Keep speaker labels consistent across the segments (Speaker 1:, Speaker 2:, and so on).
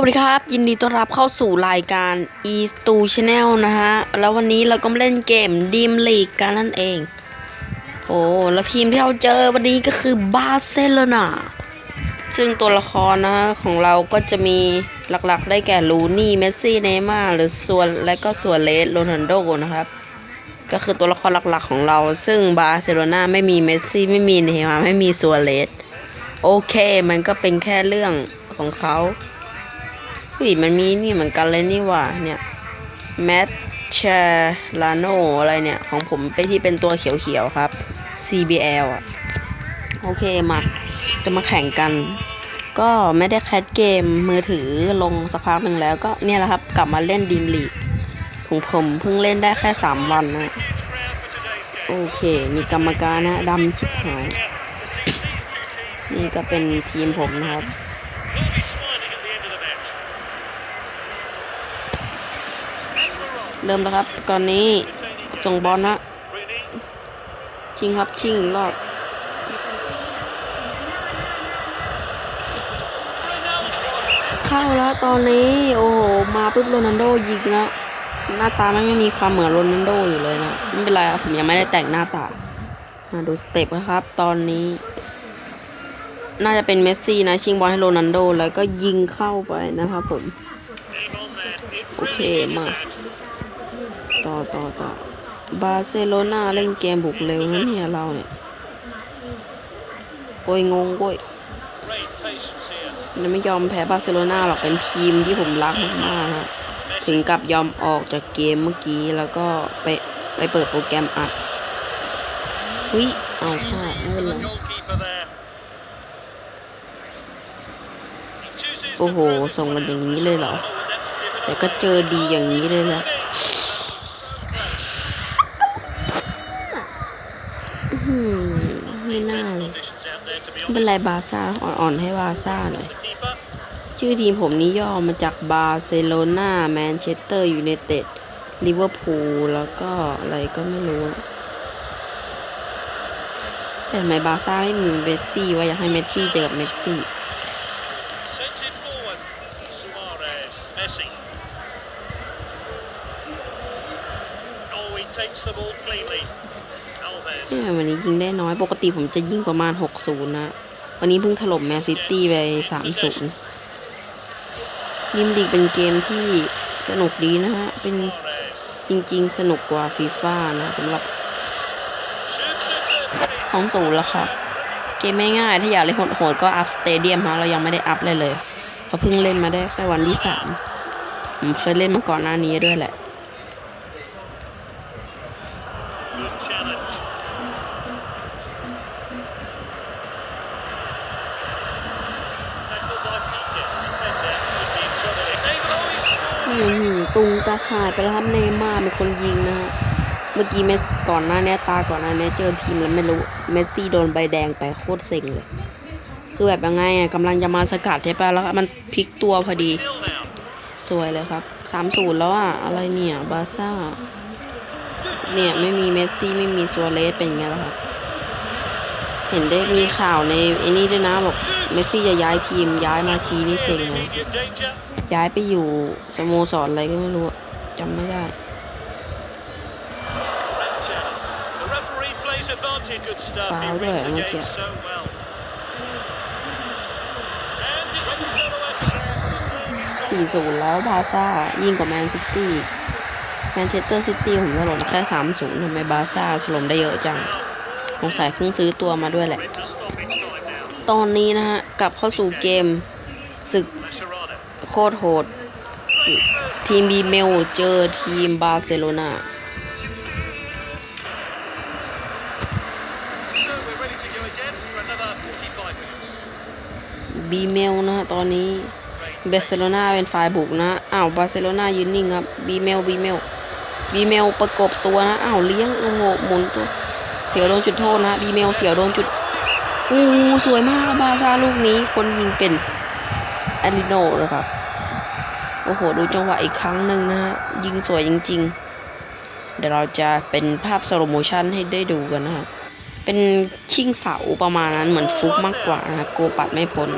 Speaker 1: วัสดีครับ ยินดีต้อนรับเข้าสู่รายการ e s t u Channel นะฮะ แล้ววันนี้เราก็มาเล่นเกม Dream League กันนั่นเอง โอ้แล้วทีมที่เราเจอวันนี้ก็คือบาร์เซโลนาซึ่งตัวละครนะฮะ ของเราก็จะมีหลักๆได้แก่ลูนี่ เมสซี่ เนย์มาร์หรือส่วนและก็ส่วนเลสโรนัลโดนะครับ ก็คือตัวละครหลักๆของเรา ซึ่งบาร์เซโลนาไม่มีเมสซี่ ไม่มีเนย์มาร์ไม่มีส่วนเลส โอเค มันก็เป็นแค่เรื่องของเขา เฮ้ยมันมีนี่เหมือนกันเลยนี่ว่าเนี่ยแมทเชลาโนอะไรเนี่ย ของผมไปที่เป็นตัวเขียวๆครับ CBL อะ โอเคมาจะมาแข่งกัน ก็ไม่ได้แคสเกมมือถือลงสักพักหนึ่งแล้วก็เนี่ยแหละครับ กลับมาเล่นดีมลีกผมผมเพิ่งเล่นได้แค่ 3 วันนะ โอเค มีกรรมการนะดำชิบหาย นี่ก็เป็นทีมผมนะครับ เริ่มแล้วครับ ตอนนี้ส่งบอลนะชิงครับชิงอีกรอบเข้าแล้วตอนนี้ โอ้โห มาปุ๊บโรนัลโดยิงแล้วหน้าตาไมันไม่มีความเหมือนโรนัลโดอยู่เลยนะ ไม่เป็นไรผมยังไม่ได้แต่งหน้าตามาดูสเต็ปนะครับ ตอนนี้ น่าจะเป็นเมสซี่นะ ชิงบอลให้โรนัลโด แล้วก็ยิงเข้าไปนะครับผม โอเคมา ต่อต่อต่อบาร์เซโลนาเล่นเกมบุกเร็วนั่นเนี่ยเราเนี่ยโอ้ยงงโว้ยไม่ยอมแพ้บาร์เซโลนาหรอกเป็นทีมที่ผมรักมากๆฮะถึงกับยอมออกจากเกมเมื่อกี้แล้วก็ไปไปเปิดโปรแกรมอัดวิเอาพลาดไม่เป็นไรโอ้โห ส่งมันอย่างนี้เลยเหรอ แต่ก็เจอดีอย่างนี้เลยนะอื้อหือไม่น่าเลยไม่ เป็นไรบาซ่าอ่อนๆให้บาซ่าหน่อย ชื่อทีมผมนี้ย่อมาจากบาร์เซโลนาแมนเชสเตอร์ยูไนเต็ดลิเวอร์พูลแล้วก็อะไรก็ไม่รู้ แต่ทำไมบาซ่าไม่มีเมสซี่ว่าอยากให้เมสซี่เจอกับเมสซี่ วันนี้ยิงได้น้อย ปกติผมจะยิงประมาณ 60 นะ วันนี้เพิ่งถล่มแมนซิตี้ไป 3-0นิมลีกเป็นเกมที่สนุกดีนะฮะ เป็นจริงๆ สนุกกว่าฟีฟ่านะสำหรับของศูนย์ละครับเกมไม่ง่าย ถ้าอยากเล่นโหดๆก็อัพสเตเดียมฮะ เรายังไม่ได้อัพเลยเลย เพราะเพิ่งเล่นมาได้แค่วันที่สามผมเคยเล่นมาก่อนหน้านี้ด้วยแหละ
Speaker 2: Luiz.
Speaker 1: อืมตุงตาข่ายไปแล้วครับเนย์มาเป็นคนยิงนะฮะเมื่อกี้เมสก่อนหน้าเนี้ยตาก่อนหน้าเนี้ยเจอทีมแล้วไม่รู้เมสซี่โดนใบแดงไปโคตรเซ็งเลย คือแบบยังไงอะกำลังจะมาสกัดใช่ปะแล้วมันพลิกตัวพอดี สวยเลยครับสามศูนย์แล้วอะอะไรเนี่ยบาซ่าเนี่ยไม่มีเมสซี่ไม่มีซัวเรสเป็นไงล่ะครับเห็นได้มีข่าวในไอ้นี่ด้วยนะบอกเมสซี่จะย้ายทีมย้ายมาทีนี่เซ็งเลย ย้ายไปอยู่สโมสรอะไรก็ไม่รู้จำไม่ได้
Speaker 2: The referee plays advantage. Good stuff. He
Speaker 1: Foul
Speaker 2: reads
Speaker 1: there,
Speaker 2: the
Speaker 1: look
Speaker 2: game
Speaker 1: at-
Speaker 2: so well. And it's silhouette.
Speaker 1: สี่ศูนย์แล้วบาซ่ายิ่งกว่าแมนซิตี้แมนเชสเตอร์ซิตี้ผมถล่มแค่สามศูนย์ทำไมบาซ่าถล่มได้เยอะจังสงสัยเพิ่งซื้อตัวมาด้วยแหละ ตอนนี้นะฮะกลับเข้าสู่เกมศึก โคตรโหด ทีมบีเมลเจอทีมบาร์เซโลนาบีเมลนะตอนนี้บาร์เซโลนาเป็นฝ่ายบุกนะ อ้าวบาร์เซโลนายืนนิ่งครับบีเมลบีเมลบีเมลประกบตัวนะ อ้าวเลี้ยงโอ้โหหมุนตัว เสียวโดนจุดโทษนะบีเมลเสียวโดนจุดอู้สวยมากบาซาลูกนี้คนยิงเป็นแอนดิโนนะครับ โอ้โห ดูจังหวะอีกครั้งหนึ่งนะฮะ ยิงสวยจริง ๆ เดี๋ยวเราจะเป็นภาพสโลโมชันให้ได้ดูกันนะครับ เป็นชิงเสาประมาณนั้นเหมือนฟุกมากกว่านะโกปัดไม่พ้น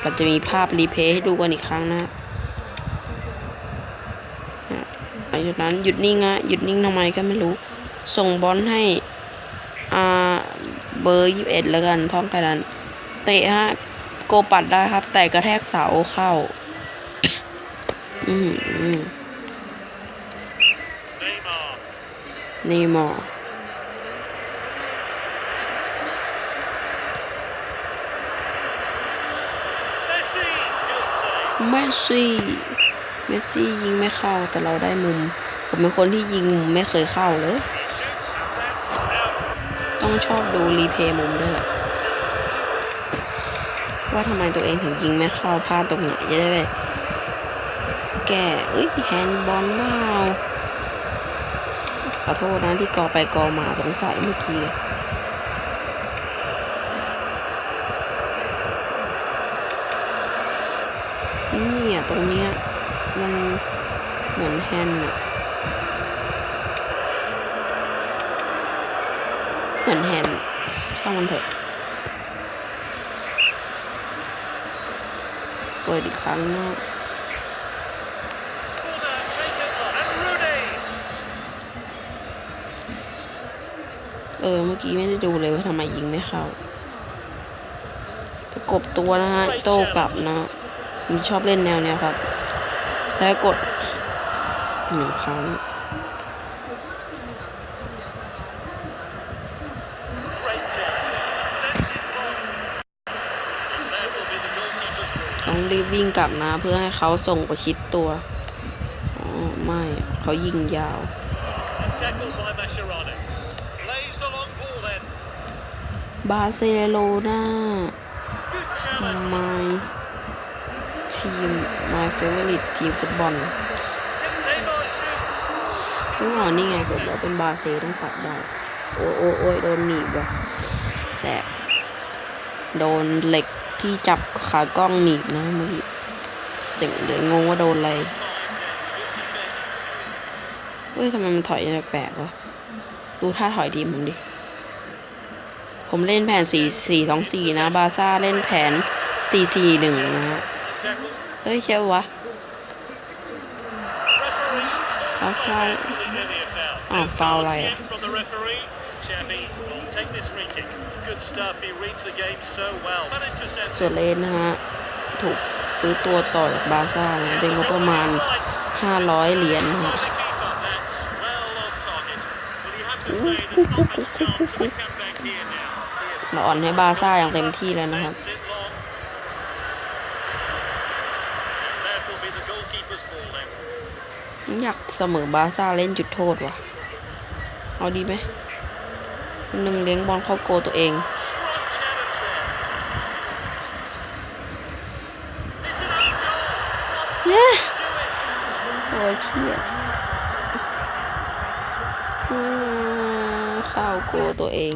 Speaker 1: เราจะมีภาพรีเพย์ให้ดูกันอีกครั้งนะหลังนั้นหยุดนิ่งอะหยุดนิ่งทำไมก็ไม่รู้ ส่งบอลให้อ่าเบอร์ยี่สิบเอ็ดแล้วกันพร้องกันนั้น เตะฮะโกปัดได้ครับ แต่กระแทกเสาเข้า อืมอืม
Speaker 2: Neymar.
Speaker 1: นีมอร์เมสซี่ เมสซี่ยิงไม่เข้าแต่เราได้มุม ผมเป็นคนที่ยิงมุมไม่เคยเข้าเลย ต้องชอบดูรีเพย์มุมด้วยแหละ ว่าทำไมตัวเองถึงยิงไม่เข้าพลาดตรงไหนจะได้ไป แก้เอ้ยแฮนด์บอลเปล่าขอโทษนะที่กอไปกอมาสงสัยเมื่อกี้เนี่ยตรงเนี้ยมันเหมือนแฮนด์อะเหมือนแฮนด์ช่างมันเถอะเปิดอีกครั้งนะ เออ เมื่อกี้ไม่ได้ดูเลยว่าทำไมยิงไม่เข้าประกบตัวนะฮะ โต้กลับนะผมชอบเล่นแนวเนี้ยครับ แล้วกดหนึ่งครั้งต้องรีบวิ่งกลับนะ เพื่อให้เขาส่งประชิดตัว อ๋อ ไม่ เขายิงยาว บาร์เซโลนา my team my favorite ทีมฟุตบอลอ๋อนี่ไงผมบอกเป็นบาเซต้องปัดได้ โอ้โอ้โอ้ยโดนหนีบว่ะแสบ โดนเหล็กที่จับขากล้องหนีบนะเมื่อกี้จังเลยงงว่าโดนอะไรเฮ้ยทำไมมันถอยแปลกวะดูท่าถอยทีมผมดิ ผมเล่นแผน 4 4 2 4 นะ บาซ่าเล่นแผน 4 4 1 นะฮะ เฮ้ยเชียววะ
Speaker 2: เอาฟาวอ้าวฟาวอะไร
Speaker 1: ส่วนเลนนะฮะ ถูกซื้อตัวต่อจากบาซ่าเป็นงบประมาณ 500 เหรียญนะฮะ
Speaker 2: กุ๊กกุ๊กูกู
Speaker 1: กู มาอ่อนให้บาซ่าอย่างเต็มที่แล้วนะครับ อยากเสมอบาซ่าเล่นจุดโทษว่ะ เอาดีไหมหนึ่งเลี้ยงบอลเข้าโกตัวเองเย้โอ้เชี่ยข้าวโกตัวเอง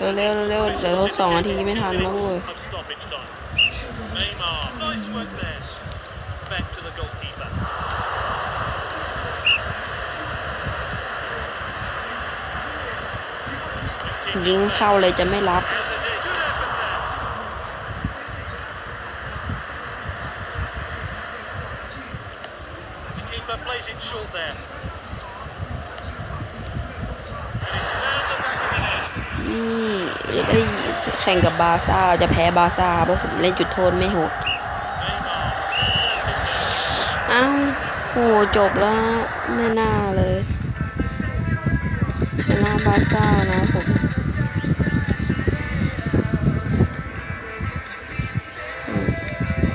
Speaker 1: เร็วเร็วเร็วเดี๋ยวทดสองนาทีไม่ทันนะเว้ยยิงเข้าเลยจะไม่รับ นี่ได้แข่งกับบาซ่าจะแพ้บาซ่าเพราะผมเล่นจุดโทษไม่โหดอ้าวโหจบแล้ว ไม่น่าเลยชนะบาซ่านะผม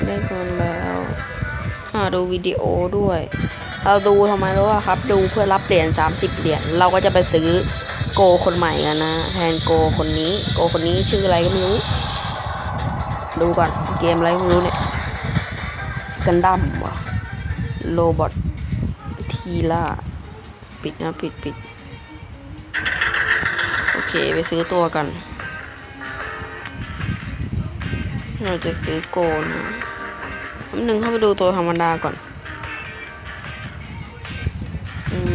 Speaker 1: ได้เงินแล้วหาดูวิดีโอด้วย เราดูทำไมรู้ว่าครับ ดูเพื่อรับเหรียญ30 เหรียญเราก็จะไปซื้อ โกคนใหม่กันนะแทนโกคนนี้ โกคนนี้ชื่ออะไรก็ไม่รู้ ดูก่อนเกมอะไรก็ไม่รู้เนี่ยกันดั้มวะโรบอททีล่าปิดนะปิดปิดโอเคไปซื้อตัวกัน เราจะซื้อโกนะคำหนึ่งเข้าไปดูตัวธรรมดาก่อน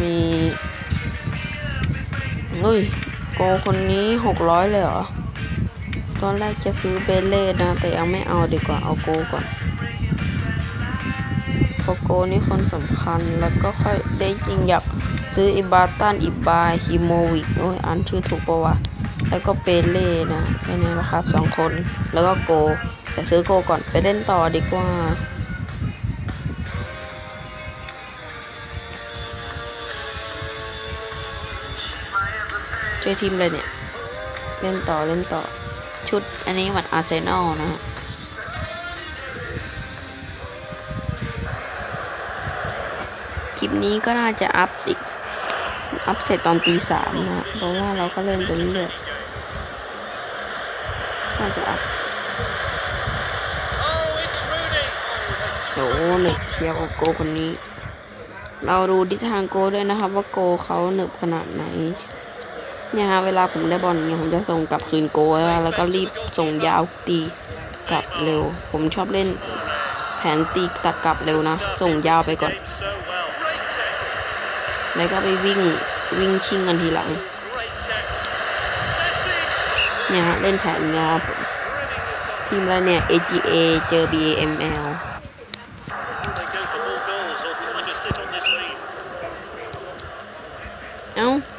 Speaker 1: มี เฮ้ย โกคนนี้หกร้อยเลยเหรอ ตอนแรกจะซื้อเบลเล่นะ แต่ยังไม่เอาดีกว่าเอาโกก่อนเพราะโกนี่คนสำคัญแล้วก็ค่อยได้จริงอยากซื้ออิบาตันอิบาฮิโมวิกโอ้ยอ่านชื่อถูกปะวะ แล้วก็เปเล่นะแค่นี้นะครับสองคน แล้วก็โก แต่ซื้อโกก่อนไปเล่นต่อดีกว่า เจอทีมเลยเนี่ย เล่นต่อเล่นต่อ ชุดอันนี้หมือนอาร์เซนอลนะฮะคลิปนี้ก็น่าจะอัพอีก อัพเสร็จตอนตีสามนะ เพราะว่าเราก็เล่นไปเรื่อยน่าจะอัพโอ้หนึบเชียวกับโกคนนี้ เราดูทิศทางโกด้วยนะครับ ว่าโกเขาหนึบขนาดไหน เนี่ยฮะเวลาผมได้บอลเนี่ยผมจะส่งกลับคืนโกไว้แล้วก็รีบส่งยาวตีกลับเร็ว ผมชอบเล่นแผนตีตักกลับเร็วนะ ส่งยาวไปก่อน แล้วก็ไปวิ่งวิ่งชิงกันทีหลัง เนี่ยฮะเล่นแผนยาวผม
Speaker 2: Really good
Speaker 1: ทีมอะไรเนี่ย AGA เจอ BAML
Speaker 2: Will they go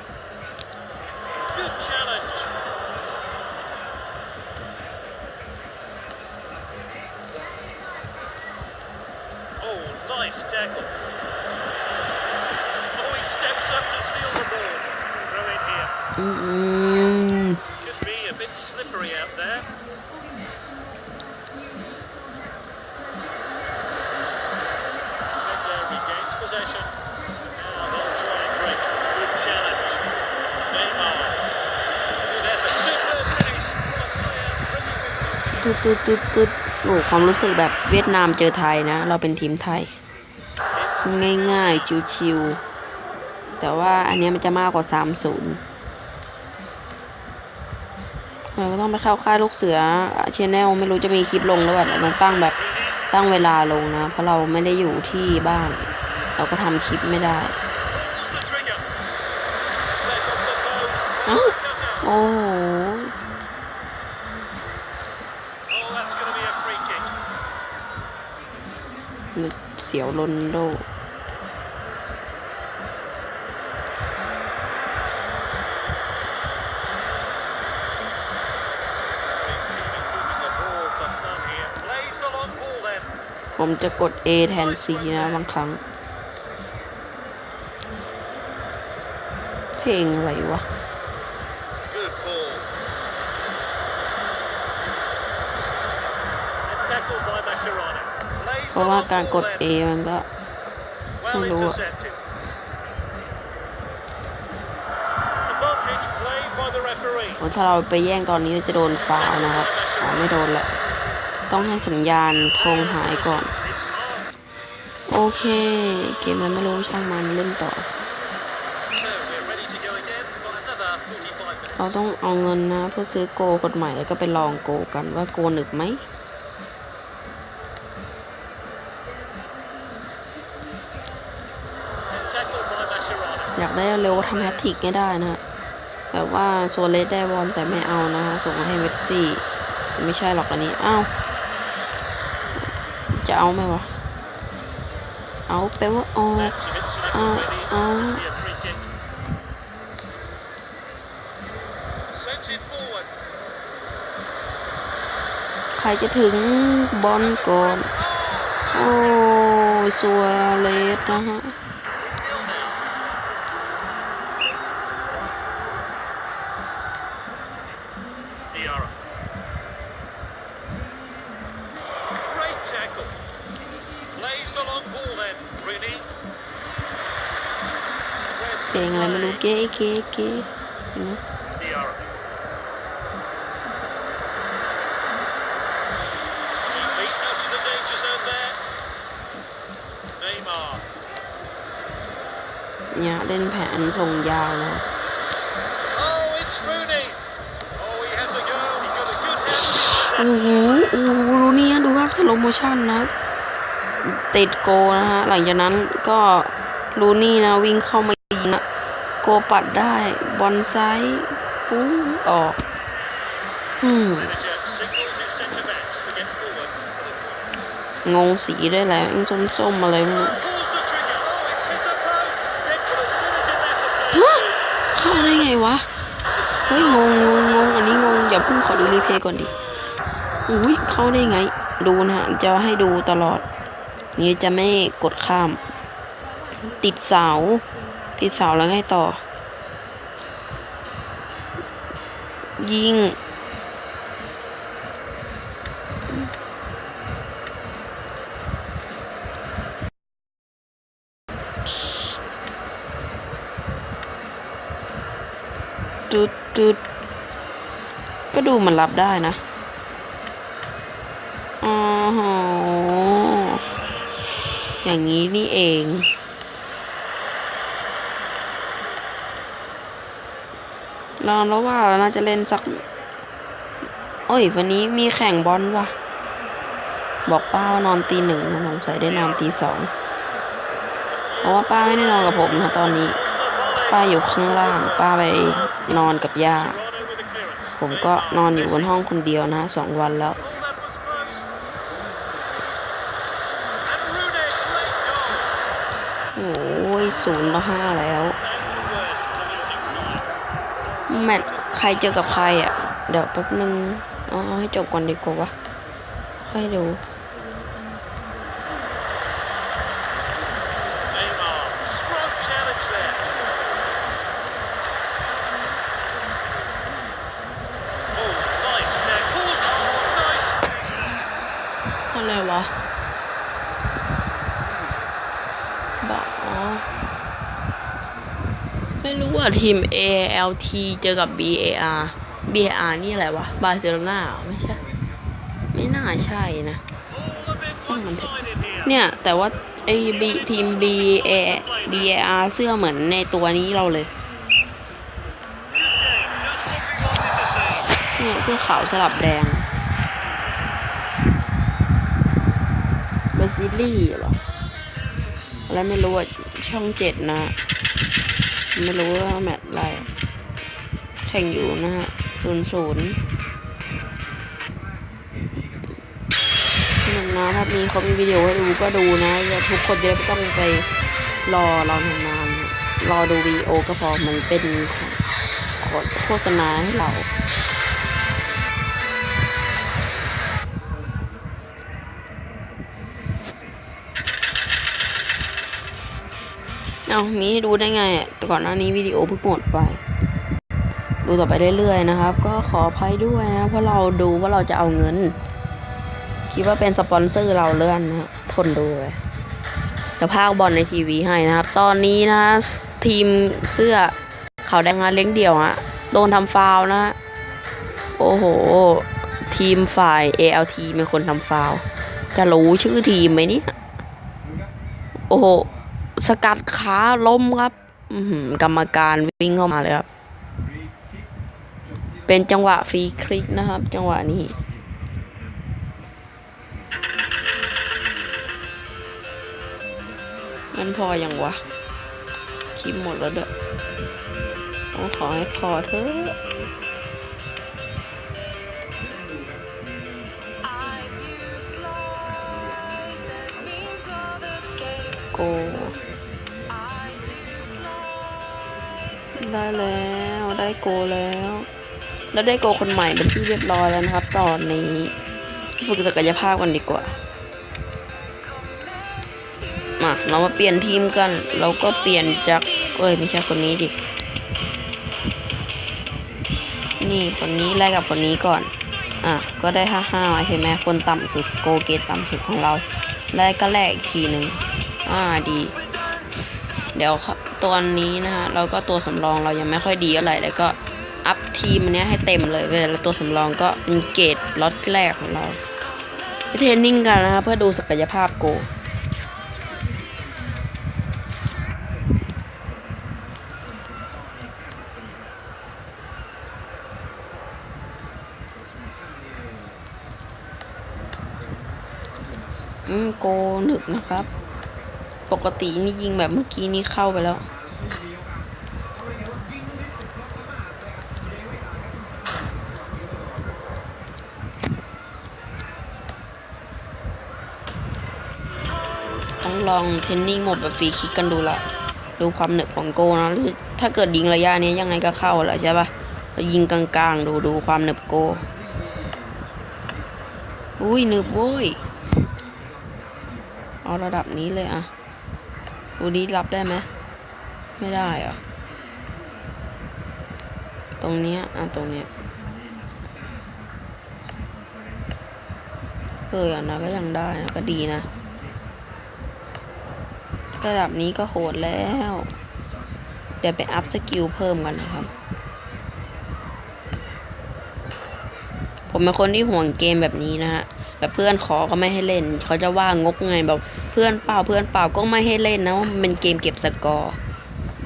Speaker 1: ตึ๊ดตึ๊ดตึ๊ดโอ้ความรู้สึกแบบเวียดนามเจอไทยนะ เราเป็นทีมไทย ง่ายๆ ชิวๆ แต่ว่าอันนี้มันจะมากกว่า 3-0เราก็ต้องไปเข้าค่ายลูกเสือชแนลไม่รู้จะมีคลิปลงหรือเปล่าต้องตั้งแบบตั้งเวลาลงนะ เพราะเราไม่ได้อยู่ที่บ้าน เราก็ทำคลิปไม่ได้อ้าโอ้โห
Speaker 2: Oh, that's going to be a free kick.
Speaker 1: นึกเเสียวลนโลผมจะกด A แทน C นะบางครั้ง เพลงอะไรวะ เพราะว่าการกด A มันก็ไม่รู้อะถ้าเราไปแย่งตอนนี้จะโดนฟาวนะครับอ๋อไม่โดนแหละ ต้องให้สัญญาณธงหายก่อน โอเค เกมอะไรไม่รู้ช่างมันเล่นต่อ เราต้องเอาเงินนะ เพื่อซื้อโกกฎหมายแล้วก็ไปลองโกกันว่าโกหนึกไหม
Speaker 2: And tackled by Mascherano.
Speaker 1: อยาก ได้เร็วทำแฮตทิกให้ได้นะฮะแบบว่าโซเลสได้บอลแต่ไม่เอานะฮะส่งมาให้เมสซี่แต่ไม่ใช่หรอกอันนี้อ้าวจะเอาไหมวะเอาแปลว่าออก
Speaker 2: That's a bit slippery
Speaker 1: Oh,
Speaker 2: already.
Speaker 1: oh.
Speaker 2: Be a free kick. Sends it forward.
Speaker 1: ใครจะถึงบอลก่อน โอ้สัวเลสนะฮะ
Speaker 2: Diarra. Great tackle. Plays the long ball then. Rooney.
Speaker 1: เพลงอะไรไม่รู้เก๋เก๋เก๋เห็นไหม
Speaker 2: Diarra. Beat out to the danger zone there. Neymar.
Speaker 1: เนี่ยเล่นแผนส่งยาวนะ
Speaker 2: Oh, it's Rooney. Oh, he has a go. He got a good
Speaker 1: โอ้โหโอ้โหดูนี่ดูภาพสโลโมชั่นนะ ติดโกนะฮะ หลังจากนั้นก็ลูนี่นะวิ่งเข้ามายิงอะ โกปัดได้ บอลซ้ายปุ้งออก อืม
Speaker 2: Manager signals his centre backs to get forward.
Speaker 1: งงสีด้วยแหละยังส้มๆอะไรไม่รู้
Speaker 2: Pulls the trigger. Hit the post. Get to the center.
Speaker 1: เข้าได้ไงวะ เฮ้ย งงงงงงอันนี้งง อย่าเพิ่งขอดูรีเพลย์ก่อนดิ อุ้ยเข้าได้ไง ดูนะฮะจะให้ดูตลอด นี่จะไม่กดข้าม ติดเสา ติดเสาแล้วไงต่อ ยิง ตุดตุดก็ดูมันรับได้นะอ๋ออย่างนี้นี่เอง ลองแล้วว่าน่าจะเล่นสัก โอ้ย วันนี้มีแข่งบอลว่ะ บอกป้าว่านอนตีหนึ่งนะสงสัยได้นอนตีสองเพราะว่าป้าไม่ได้นอนกับผมนะตอนนี้ ป้าอยู่ข้างล่าง ป้าไปนอนกับย่า ผมก็นอนอยู่บนห้องคนเดียวนะสองวันแล้วโอ้ยศูนย์ต่อห้าแล้ว แมตช์ใครเจอกับใครอะ เดี๋ยวแป๊บนึง เอาเอให้จบก่อนดีกว่าวะ ค่อยดู
Speaker 2: Neymar, strong challenge there. Oh, nice check. Pulls. Oh, nice.
Speaker 1: อะไรวะบอกอ๋อ ไม่รู้ว่าทีม ALT เจอกับ BAR BAR นี่อะไรวะ บาร์เซโลนาไม่ใช่ ไม่น่าใช่นะเนี่ย แต่ว่าไอ้บีทีม B A B A R เสื้อเหมือนในตัวนี้เราเลย เนี่ยเสื้อขาวสลับแดงบาซิลี่เหรอ อะไรไม่รู้อะช่องเจ็ดนะ ไม่รู้ว่าแมตช์อะไรแข่งอยู่นะฮะศูนย์ศูนย์หนึ่งนะถ้ามีเขามีวิดีโอให้ดูก็ดูนะอย่าทุกคนจะไม่ต้องไปรอเรานานรอดูวีโอก็พอมันเป็นของขอโฆษณาให้เรา เอามีให้ดูได้ไงแต่ก่อนหน้านี้วิดีโอเพิ่งหมดไป ดูต่อไปเรื่อยๆนะครับ ก็ขออภัยด้วยนะ เพราะเราดูว่าเราจะเอาเงิน คิดว่าเป็นสปอนเซอร์เราเลื่อนนะทนดูเลยเดี๋ยวพากบอลในทีวีให้นะครับ ตอนนี้นะ ทีมเสื้อขาวแดงงานเล้งเดี่ยวอะโดนทำฟาวนะ โอ้โห ทีมฝ่าย ALT เป็นคนทำฟาว จะรู้ชื่อทีมไหมเนี่ย โอ้โห สกัดขาล้มครับอือหือกรรมการวิ่งเข้ามาเลยครับ เป็นจังหวะฟรีคลิกนะครับ จังหวะนี้มันพออย่างวะ คลิปหมดแล้วเด้อโอ้ขอให้พอเถอะโก ได้แล้วได้โกแล้ว แล้วได้โกคนใหม่เป็นที่เรียบร้อยแล้วนะครับ ตอนนี้ ฝึกศักยภาพกันดีกว่า มาเรามาเปลี่ยนทีมกัน เราก็เปลี่ยนจากเอ้ยไม่ใช่คนนี้ดิ นี่คนนี้ไล่กับคนนี้ก่อน อะ ก็ได้ห้าห้าใช่ไหมคนต่ำสุดโกเกตต่ำสุดของเรา แล้วก็แลกอีกทีหนึ่งอ่าดี เดี๋ยวครับ ตัวนี้นะฮะเราก็ตัวสำรองเรายังไม่ค่อยดีเท่าไรแล้วก็อัพทีมันเนี้ยให้เต็มเลยเว้ยแล้วตัวสำรองก็เป็นเกรดล็อตแรกของเราเทรนนิ่งกันนะครับเพื่อดูศักยภาพโกอืมโกหนึกนะครับ ปกตินี่ยิงแบบเมื่อกี้นี้เข้าไปแล้ว ต้องลองเทนนิ่งหมดแบบฟรีคิกกันดูละ ดูความเหนืบของโกนะหรือถ้าเกิดยิงระยะนี้ยังไงก็เข้าแหละใช่ปะแล้วยิงกลางๆ ดูดูความเหนืบโก อุ้ยหนึบโว้ยเอาระดับนี้เลยอะ ดูดีรับได้ไหมไม่ได้อะตรงเนี้ยอะตรงเนี้ยเอออย่างนั้นก็ยังได้นะก็ดีนะ ระดับนี้ก็โหดแล้ว เดี๋ยวไปอัพสกิลเพิ่มกันนะครับ ผมเป็นคนที่ห่วงเกมแบบนี้นะฮะ แบบเพื่อนขอก็ไม่ให้เล่น เขาจะว่างกไงแบบเพื่อนเปล่าเพื่อนเปล่าก็ไม่ให้เล่นนะว่ามันเป็นเกมเก็บสกอร์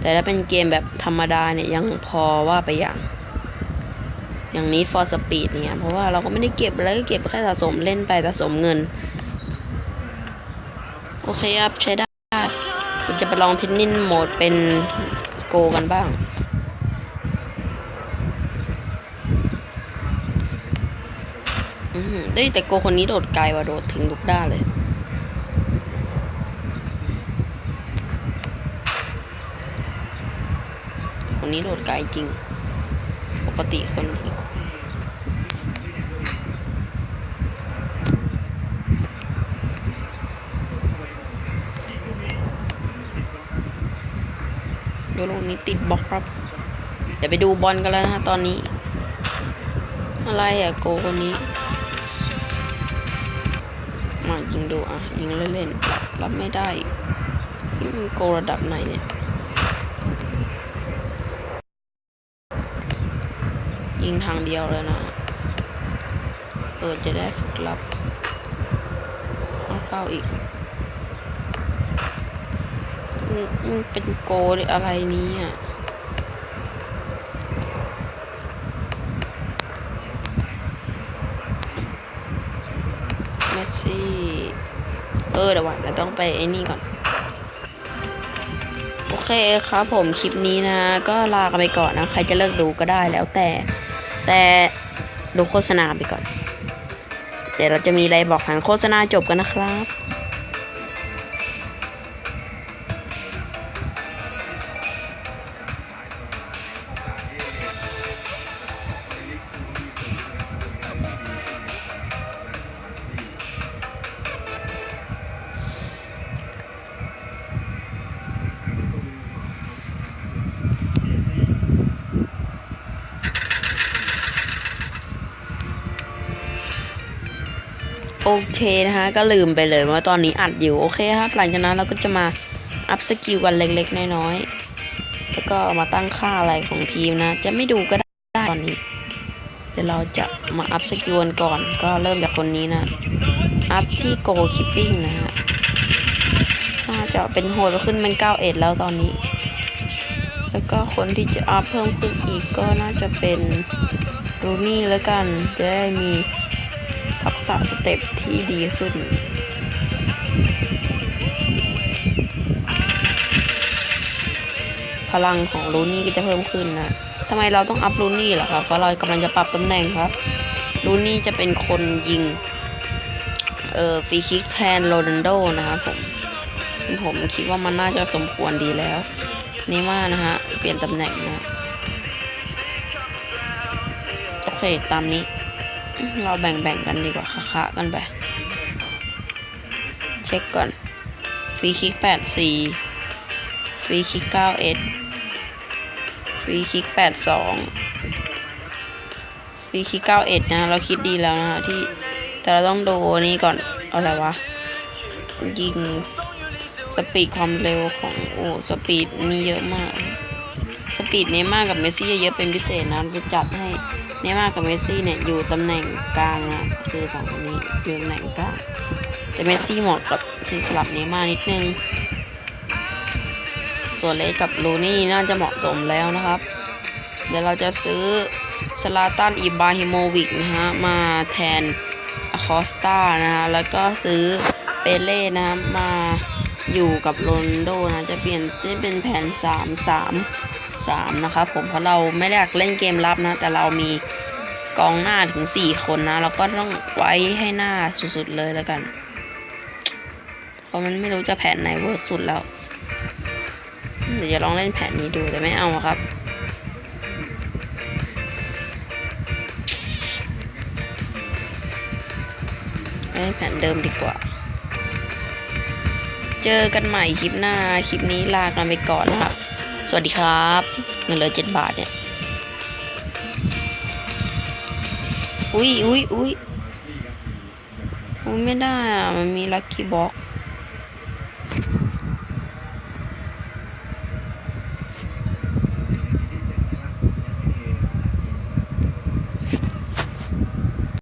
Speaker 1: แต่ถ้าเป็นเกมแบบธรรมดาเนี่ยยังพอว่าไปอย่าง อย่างนี้ for speed เนี่ยเพราะว่าเราก็ไม่ได้เก็บอะไรก็เก็บแค่สะสมเล่นไปสะสมเงิน โอเคครับใช้ได้เราจะไปลองเทนนิสโหมดเป็นโกกันบ้าง อืม ได้แต่โกคนนี้โดดไกลว่ะโดดถึงทุกด้านเลย คนนี้โดดไกลจริง ปกติคนอีกดูลูกนี้ติดบล็อกครับ เดี๋ยวไปดูบอลกันแล้วนะตอนนี้ อะไรอะโกคนนี้ มายิงดูอะ ยิงเล่นๆรับไม่ได้อีกนี่มันโกระดับไหนเนี่ย ยิงทางเดียวเลยนะเออจะได้ฝึกรับเอาเข้าอีกมันเป็นโกหรืออะไรนี้อะ เมสซี่ เออเดี๋ยววันเราต้องไปไอ้นี่ก่อน โอเคครับผมคลิปนี้นะ ก็ลากันไปก่อนนะ ใครจะเลิกดูก็ได้แล้วแต่ แต่ดูโฆษณาไปก่อน เดี๋ยวเราจะมีอะไรบอกหลังโฆษณาจบกันนะครับ ก็ลืมไปเลยว่าตอนนี้อัดอยู่โอเคครับ หลังจากนั้นเราก็จะมาอัพสกิลกันเล็กๆน้อยๆแล้วก็มาตั้งค่าอะไรของทีมนะ จะไม่ดูก็ได้ตอนนี้ เดี๋ยวเราจะมาอัพสกิลกันก่อน ก็เริ่มจากคนนี้นะ อัพที่โกคิปปิ้งนะฮะน่าจะเป็นโหดขึ้นเป็น9เอ็ดแล้วตอนนี้ แล้วก็คนที่จะอัพเพิ่มขึ้นอีกก็น่าจะเป็นรูนี่แล้วกัน จะได้มี ทักษะสเต็ปที่ดีขึ้น พลังของรูนี่ก็จะเพิ่มขึ้นนะทำไมเราต้องอัพรูนี่ล่ะครับ เพราะเรากำลังจะปรับตำแหน่งครับรูนี่จะเป็นคนยิง เอ่อฟรีคิกแทนโรนัลโดนะครับผม ผมคิดว่ามันน่าจะสมควรดีแล้วนี่มานะฮะ เปลี่ยนตำแหน่งนะ โอเค ตามนี้ เราแบ่งๆกันดีกว่าคะๆกันไป เช็คก่อน ฟรีคิกแปดสี่ฟรีคิกเก้าเอ็ดฟรีคิกแปดสองฟรีคิกเก้าเอ็ดนะ เราคิดดีแล้วนะที่ แต่เราต้องดูนี่ก่อนเอาอะไรวะ ยิง สปีดความเร็วของ โอ้ สปีดนี่เยอะมาก สปีดเนย์ม่าร์กับเมสซี่เยอะเป็นพิเศษนะจะจัดให้ เนย์ม่ากับเมสซี่เนี่ยอยู่ตำแหน่งกลางนะคือสองคนนี้อยู่ตำแหน่งกลาง แต่เมสซี่เหมาะกับที่สลับเนย์ม่านิดนึง ส่วนเลกับลูนี่น่าจะเหมาะสมแล้วนะครับ เดี๋ยวเราจะซื้อสลาตันอิบราฮิโมวิกนะฮะมาแทนอคอสตานะฮะแล้วก็ซื้อเปเล่นะฮะมาอยู่กับโรนโดนะจะเปลี่ยนจะเป็นแผน 3 3 3นะครับ ผมเพราะเราไม่ได้อยากเล่นเกมรับนะ แต่เรามีกองหน้าถึง 4 คนนะ เราก็ต้องไว้ให้หน้าสุดๆเลยแล้วกัน เพราะมันไม่รู้จะแผนไหนเวิร์กสุดแล้ว เดี๋ยวจะลองเล่นแผนนี้ดูแต่ไม่เอาครับเล่นแผนเดิมดีกว่าเจอกันใหม่คลิปหน้า คลิปนี้ลากันไปก่อนนะครับ สวัสดีครับเงินเหลือเจ็ดบาทเนี่ย อุ้ยอุ้ยอุ้ยอุ้ยไม่ได้อะมันมีลัคกี้บ็อก